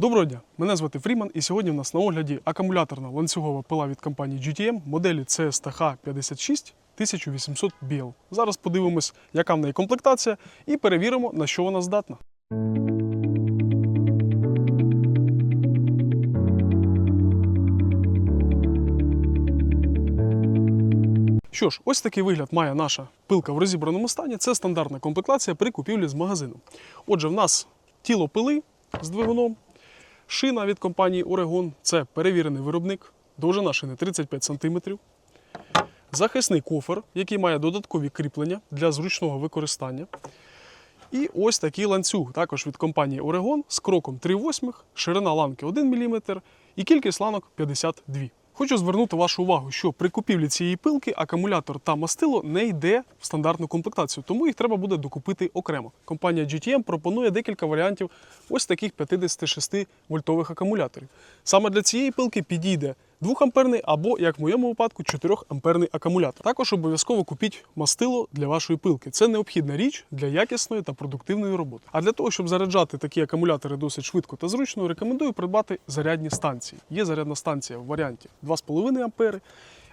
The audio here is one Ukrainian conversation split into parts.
Доброго дня, мене звати Фріман, і сьогодні в нас на огляді акумуляторна ланцюгова пила від компанії GTM моделі CSTH 56 1800 BL. Зараз подивимось, яка в неї комплектація, і перевіримо, на що вона здатна. Що ж, ось такий вигляд має наша пилка в розібраному стані. Це стандартна комплектація при купівлі з магазину. Отже, в нас тіло пили з двигуном, шина від компанії Oregon це перевірений виробник, довжина шини 35 см. Захисний кофер, який має додаткові кріплення для зручного використання. І ось такий ланцюг, також від компанії Oregon з кроком 3,8, ширина ланки 1 мм і кількість ланок 52. Хочу звернути вашу увагу, що при купівлі цієї пилки акумулятор та мастило не йде в стандартну комплектацію, тому їх треба буде докупити окремо. Компанія GTM пропонує декілька варіантів ось таких 56 вольтових акумуляторів. Саме для цієї пилки підійде 2-амперний або, як в моєму випадку, 4-амперний акумулятор. Також обов'язково купіть мастило для вашої пилки. Це необхідна річ для якісної та продуктивної роботи. А для того, щоб заряджати такі акумулятори досить швидко та зручно, рекомендую придбати зарядні станції. Є зарядна станція в варіанті 2,5 ампери.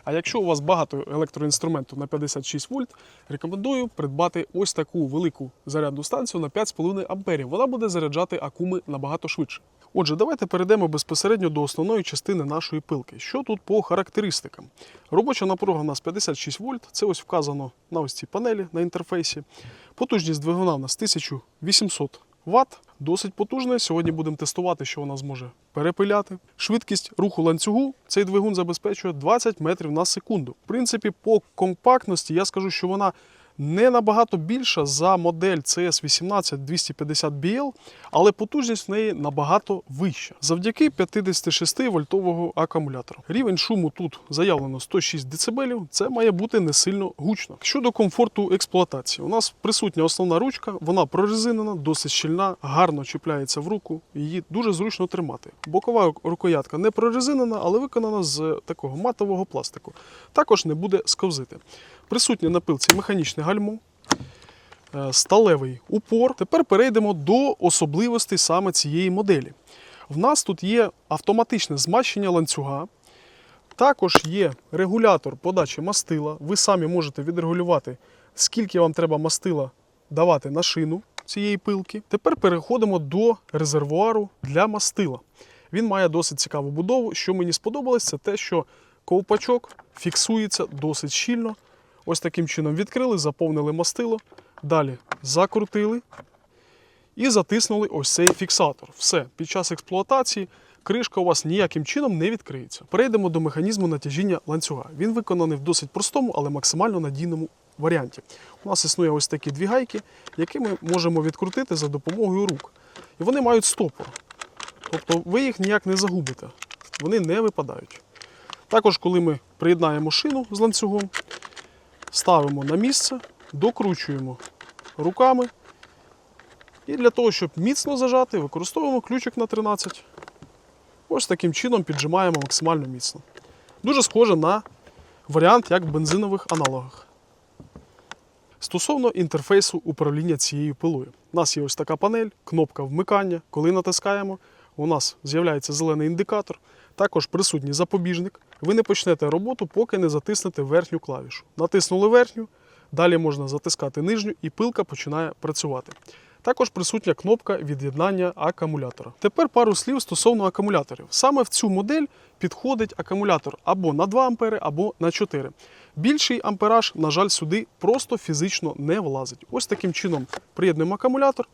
А якщо у вас багато електроінструменту на 56 вольт, рекомендую придбати ось таку велику зарядну станцію на 5,5 амперів. Вона буде заряджати акуми набагато швидше. Отже, давайте перейдемо безпосередньо до основної частини нашої пилки. Що тут по характеристикам? Робоча напруга у нас 56 вольт, це ось вказано на ось цій панелі на інтерфейсі. Потужність двигуна у нас 1800 Вт. Досить потужна. Сьогодні будемо тестувати, що вона зможе перепиляти. Швидкість руху ланцюгу цей двигун забезпечує 20 метрів на секунду. В принципі, по компактності я скажу, що вона не набагато більша за модель CS18 250 BL, але потужність в неї набагато вища. Завдяки 56 вольтового акумулятору. Рівень шуму тут заявлено 106 дБ, це має бути не сильно гучно. Щодо комфорту експлуатації, у нас присутня основна ручка, вона прорезинена, досить щільна, гарно чіпляється в руку, її дуже зручно тримати. Бокова рукоятка не прорезинена, але виконана з такого матового пластику. Також не буде сковзити. Присутнє на пилці механічне гальмо, е, сталевий упор. Тепер перейдемо до особливостей саме цієї моделі. В нас тут є автоматичне змащення ланцюга, також є регулятор подачі мастила. Ви самі можете відрегулювати, скільки вам треба мастила давати на шину цієї пилки. Тепер переходимо до резервуару для мастила. Він має досить цікаву будову. Що мені сподобалось, це те, що ковпачок фіксується досить щільно. Ось таким чином відкрили, заповнили мастило, далі закрутили і затиснули ось цей фіксатор. Все, під час експлуатації кришка у вас ніяким чином не відкриється. Перейдемо до механізму натяжіння ланцюга. Він виконаний в досить простому, але максимально надійному варіанті. У нас існує ось такі дві гайки, які ми можемо відкрутити за допомогою рук. І вони мають стопор. Тобто ви їх ніяк не загубите, вони не випадають. Також, коли ми приєднаємо шину з ланцюгом, ставимо на місце, докручуємо руками. І для того, щоб міцно зажати, використовуємо ключик на 13. Ось таким чином піджимаємо максимально міцно. Дуже схоже на варіант, як в бензинових аналогах. Стосовно інтерфейсу управління цією пилою. У нас є ось така панель, кнопка вмикання. Коли натискаємо, у нас з'являється зелений індикатор. Також присутній запобіжник. Ви не почнете роботу, поки не затиснете верхню клавішу. Натиснули верхню, далі можна затискати нижню і пилка починає працювати. Також присутня кнопка від'єднання акумулятора. Тепер пару слів стосовно акумуляторів. Саме в цю модель підходить акумулятор або на 2 ампери, або на 4. Більший ампераж, на жаль, сюди просто фізично не влазить. Ось таким чином приєднуємо акумулятор.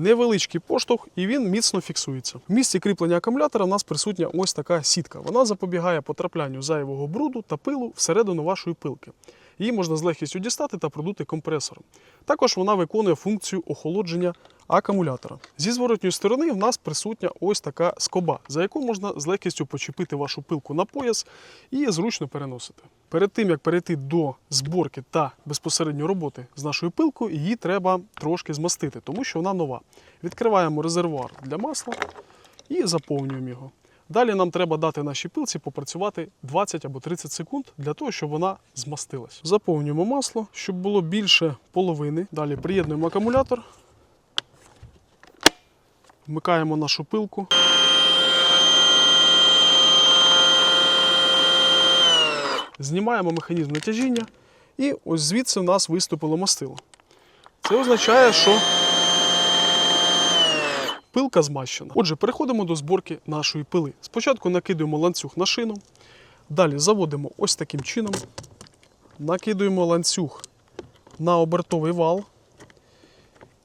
Невеличкий поштовх, і він міцно фіксується. В місці кріплення акумулятора в нас присутня ось така сітка. Вона запобігає потраплянню зайвого бруду та пилу всередину вашої пилки. Її можна з легкістю дістати та продути компресором. Також вона виконує функцію охолодження акумулятора. Зі зворотньої сторони в нас присутня ось така скоба, за яку можна з легкістю почепити вашу пилку на пояс і зручно переносити. Перед тим як перейти до зборки та безпосередньо роботи з нашою пилкою, її треба трошки змастити, тому що вона нова. Відкриваємо резервуар для масла і заповнюємо його. Далі нам треба дати нашій пилці попрацювати 20 або 30 секунд для того, щоб вона змастилась. Заповнюємо масло, щоб було більше половини. Далі приєднуємо акумулятор. Вмикаємо нашу пилку. Знімаємо механізм натяжіння, і ось звідси в нас виступило мастило. Це означає, що пилка змащена. Отже, переходимо до зборки нашої пили. Спочатку накидуємо ланцюг на шину, далі заводимо ось таким чином, накидуємо ланцюг на обертовий вал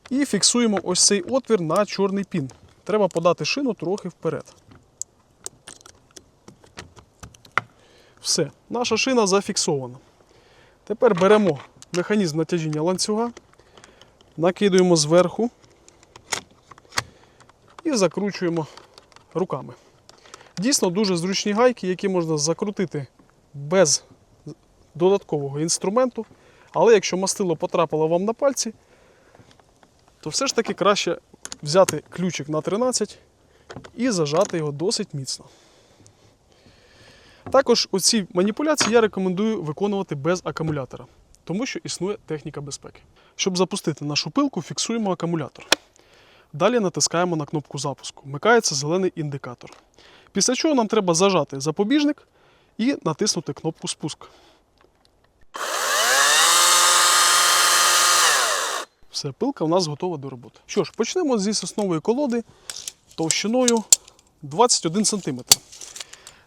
і фіксуємо ось цей отвір на чорний пін. Треба подати шину трохи вперед. Все, наша шина зафіксована. Тепер беремо механізм натяжіння ланцюга, накидуємо зверху і закручуємо руками. Дійсно дуже зручні гайки, які можна закрутити без додаткового інструменту. Але якщо мастило потрапило вам на пальці, то все ж таки краще взяти ключик на 13 і зажати його досить міцно. Також оці маніпуляції я рекомендую виконувати без акумулятора, тому що існує техніка безпеки. Щоб запустити нашу пилку, фіксуємо акумулятор. Далі натискаємо на кнопку запуску. Вмикається зелений індикатор. Після чого нам треба зажати запобіжник і натиснути кнопку спуск. Все, пилка у нас готова до роботи. Що ж, почнемо зі соснової колоди товщиною 21 см.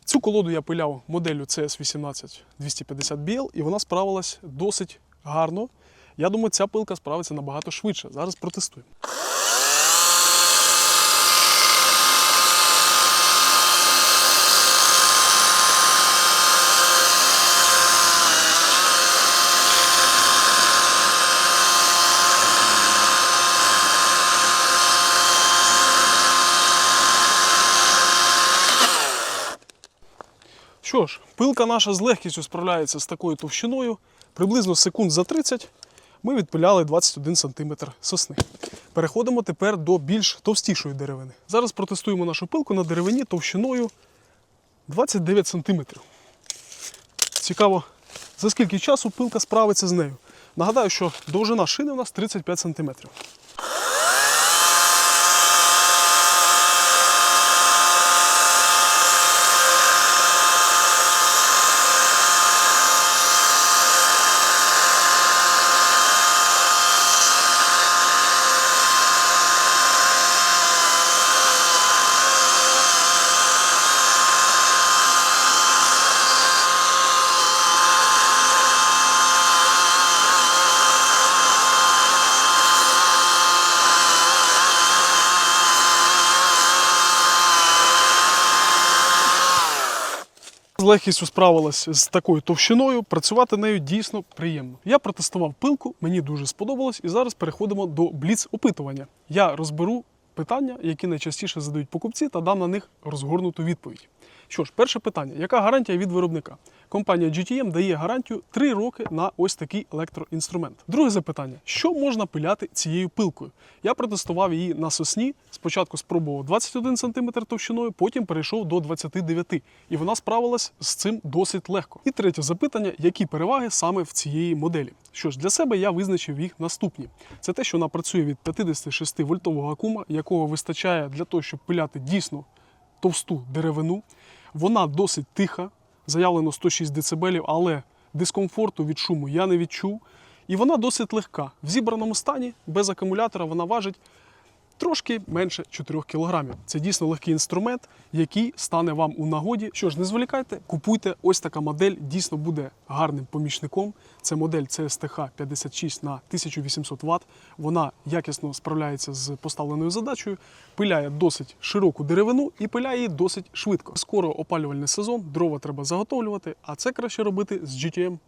Цю колоду я пиляв моделлю CS18 250BL і вона справилась досить гарно. Я думаю, ця пилка справиться набагато швидше. Зараз протестуємо. Що ж, пилка наша з легкістю справляється з такою товщиною. Приблизно секунд за 30 ми відпиляли 21 см сосни. Переходимо тепер до більш товстішої деревини. Зараз протестуємо нашу пилку на деревині товщиною 29 см. Цікаво, за скільки часу пилка справиться з нею. Нагадаю, що довжина шини у нас 35 см. Легкістю справилась з такою товщиною, працювати нею дійсно приємно. Я протестував пилку, мені дуже сподобалось, і зараз переходимо до бліц опитування. Я розберу питання, які найчастіше задають покупці, та дам на них розгорнуту відповідь. Що ж, перше питання: яка гарантія від виробника? Компанія GTM дає гарантію 3 роки на ось такий електроінструмент. Друге запитання: що можна пиляти цією пилкою? Я протестував її на сосні. Спочатку спробував 21 см товщиною, потім перейшов до 29 і вона справилась з цим досить легко. І третє запитання: які переваги саме в цієї моделі? Що ж, для себе я визначив їх наступні: це те, що вона працює від 56 вольтового акума, якого вистачає для того, щоб пиляти дійсно товсту деревину. Вона досить тиха, заявлено 106 дБ, але дискомфорту від шуму я не відчув. І вона досить легка. В зібраному стані без акумулятора вона важить трошки менше 4 кг. Це дійсно легкий інструмент, який стане вам у нагоді. Що ж, не зволікайте, купуйте ось така модель, дійсно буде гарним помічником. Це модель CSTH 56 на 1800 Вт. Вона якісно справляється з поставленою задачею, пиляє досить широку деревину і пиляє її досить швидко. Скоро опалювальний сезон, дрова треба заготовлювати, а це краще робити з GTM